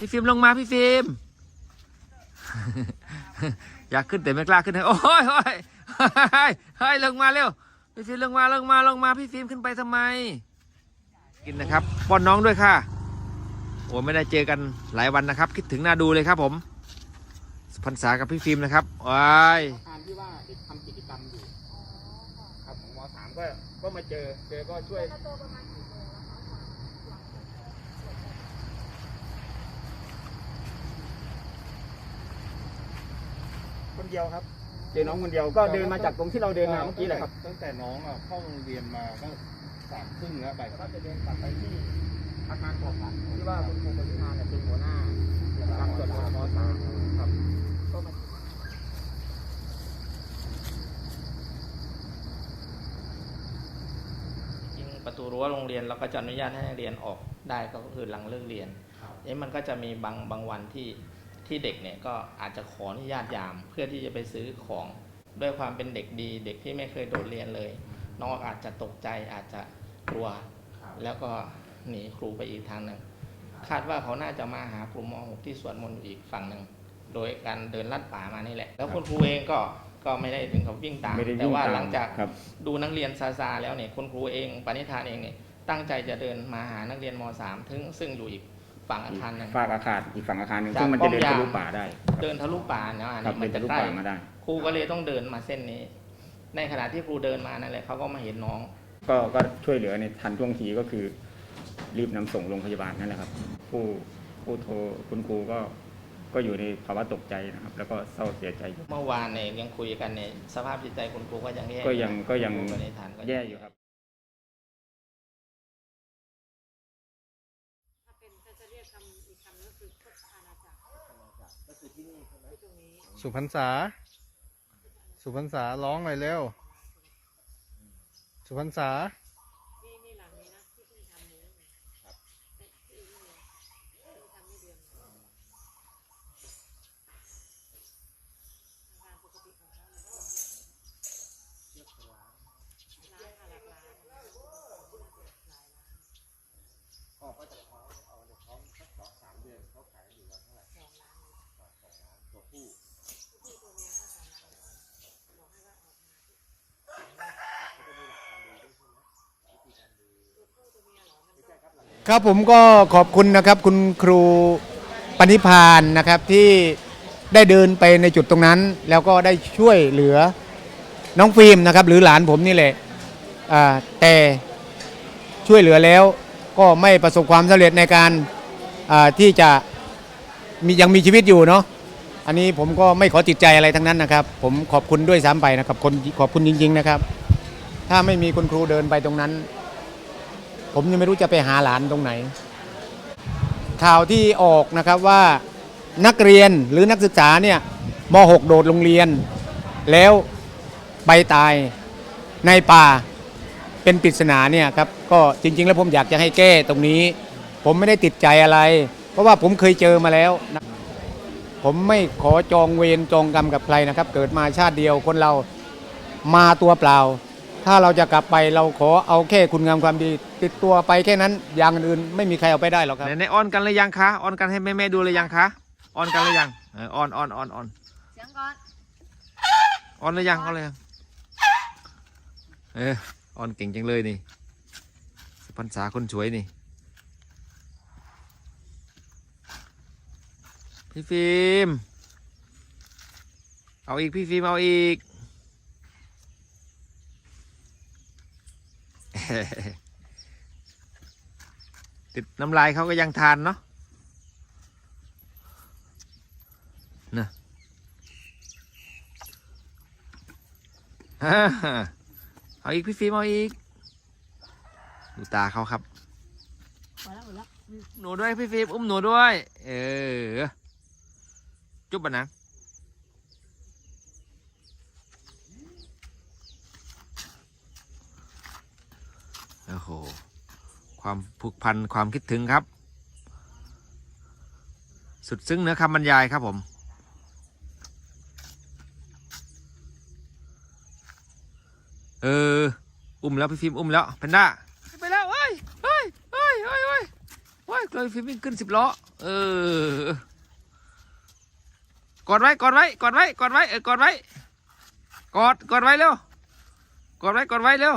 พี่ฟิล์มลงมาพี่ฟิล์มอยากขึ้นแต่ไม่กล้าขึ้นเลยโอ้ยโอ้ยเฮ้ยเฮ้ยลงมาเร็วพี่ฟิล์มลงมาลงมาลงมาพี่ฟิล์มขึ้นไปทำไม กินนะครับป้อนน้องด้วยค่ะโอ้ไม่ได้เจอกันหลายวันนะครับ คิดถึงหน้าดูเลยครับผมพรรษากับพี่ฟิล์มนะครับว้ายอาคารที่ว่าเด็กทำกิจกรรมอยู่ครับของมสามก็ก็มาเจอเจอก็ช่วย คนเดียวครับ เจอน้องคนเดียวก็เดินมาจากตรงที่เราเดินมาเมื่อกี้แหละครับ ตั้งแต่น้องอะเข้าโรงเรียนมาก็สามครึ่งแล้วบ่ายก็จะเดินกลับไปที่อาคารสอบสวนที่ว่าคุณครูปริมาเนี่ยเป็นหัวหน้าการตรวจมมสามครับก็มาจริงประตูรั้วโรงเรียนเราก็จะอนุญาตให้นักเรียนออกได้ก็คือหลังเลิกเรียนนี่มันก็จะมีบางบางวันที่ ที่เด็กเนี่ยก็อาจจะขออนุญาตยามเพื่อที่จะไปซื้อของด้วยความเป็นเด็กดี เด็กที่ไม่เคยโดดเรียนเลย น้องอาจจะตกใจอาจจะกลัว แล้วก็หนีครูไปอีกทางหนึ่งคาดว่าเขาน่าจะมาหากลุ่มม .6 ที่สวดมนต์อยู่อีกฝั่งหนึ่งโดยการเดินลัดป่ามานี่แหละ แล้วคุณครูเองก็ก็ไม่ได้ถึงกับวิ่งตามไม่ได้แต่วิ่งว่าตามหลังจากครับ ดูนักเรียนซาซาแล้วเนี่ยคุณครูเองปณิธานเองเนี่ยตั้งใจจะเดินมาหานักเรียนม .3 ถึงซึ่งอยู่อีก ฝั่งอาคารหนึ่ง ฝากอาคารอีกฝั่งอาคารหนึ่งจากซึ่งมันจะเดินป้อมยามทะลุป่าได้ เดินทะลุป่าเนาะอันครับนี้เดิมันนทะจะลุใกล้ป่ามาได้ ครูก็เลยต้องเดินมาเส้นนี้ ในขณะที่ครูเดินมานั่นแหละเขาก็มาเห็นน้อง ก็ก็ช่วยเหลือในทันท่วงทีก็คือ รีบนำส่งโรงพยาบาลนั่นแหละครับ ผู้ผู้โทรคุณครูก็ก็อยู่ในภาวะตกใจนะครับ แล้วก็เศร้าเสียใจอยู่เมื่อวานเนี่ยยังคุยกันเนี่ยสภาพจิตใจคุณครูก็ยังแย่ก็ยังก็ยังคุณครูปณิธานก็ แย่อยู่ครับ ถ้าเป็นถ้าจะเรียกคำอีกคำก็คือพุทธอาณาจักรก็คือที่นี่ใช่ไหมตรงนี้ สุพรรษา สุพรรษาร้องหน่อยเร็ว สุพรรษา นี่นี่หลังนี้นะที่เพิ่งทำนี้ครับที่นี่เพิ่งทำไม่เดือนงานปกติของเขาเลยร้านค่ะหลักล้าน ครับผมก็ขอบคุณนะครับคุณครูปณิพานนะครับที่ได้เดินไปในจุดตรงนั้น แล้วก็ได้ช่วยเหลือน้องฟิล์มนะครับ หรือหลานผมนี่แหละอ่าแต่ช่วยเหลือแล้วก็ไม่ประสบความสำเร็จในการอ่าที่จะมียังมีชีวิตอยู่เนาะอันนี้ผมก็ไม่ขอติดใจอะไรทั้งนั้นนะครับ ผมขอบคุณด้วยซ้ำไปนะครับคนขอบคุณจริง ๆนะครับ ถ้าไม่มีคุณครูเดินไปตรงนั้น ผมยังไม่รู้จะไปหาหลานตรงไหน ข่าวที่ออกนะครับว่านักเรียนหรือนักศึกษาเนี่ยม .6 โดดโรงเรียน แล้วไปตายในป่าเป็นปริศนาเนี่ยครับก็จริง ๆ แล้วผมอยากจะให้แก้ตรงนี้ ผมไม่ได้ติดใจอะไร เพราะว่าผมเคยเจอมาแล้วนะผมไม่ขอจองเวรจองกรรมกับใครนะครับ เกิดมาชาติเดียวคนเรามาตัวเปล่า ถ้าเราจะกลับไปเราขอเอาแค่คุณงามความดี ติดตัวไปแค่นั้นอย่างอื่นไม่มีใครเอาไปได้หรอกครับไหนไหนออนกันเลยยังคะออนกันให้แม่แม่ๆดูเลยยังคะออนกันเลยยังเออออนออนออนออนเสียงก่อนออนเลยยังออนเลยยังเออออนเก่งจังเลยนี่พรรษาคนสวยนี่พี่ฟิล์มเอาอีกพี่ฟิล์มเอาอีก ติดน้ำลายเขาก็ยังทานเนาะนะอ่าเอาอีกพี่ฟิล์มเอาอีก ดูตาเขาครับพอแล้วหมดแล้วหนูด้วยพี่ฟิล์มอุ้มหนูด้วย เออ จุ๊บปะนะโอ้โห ความผูกพันความคิดถึงครับ สุดซึ้งเนื้อคำบรรยายครับผม เออ อุ้มแล้วพี่ฟิล์มอุ้มแล้วแพนด้าไปแล้วเฮ้ยเฮ้ยเฮ้ยเฮ้ยเฮ้ยเฮ้ยเลยฟิล์มวิ่งขึ้นสิบล้อเออกดไว้กดไว้กดไว้กดไว้เออกดไว้กดกดไว้เร็วกดไว้กดไว้เร็ว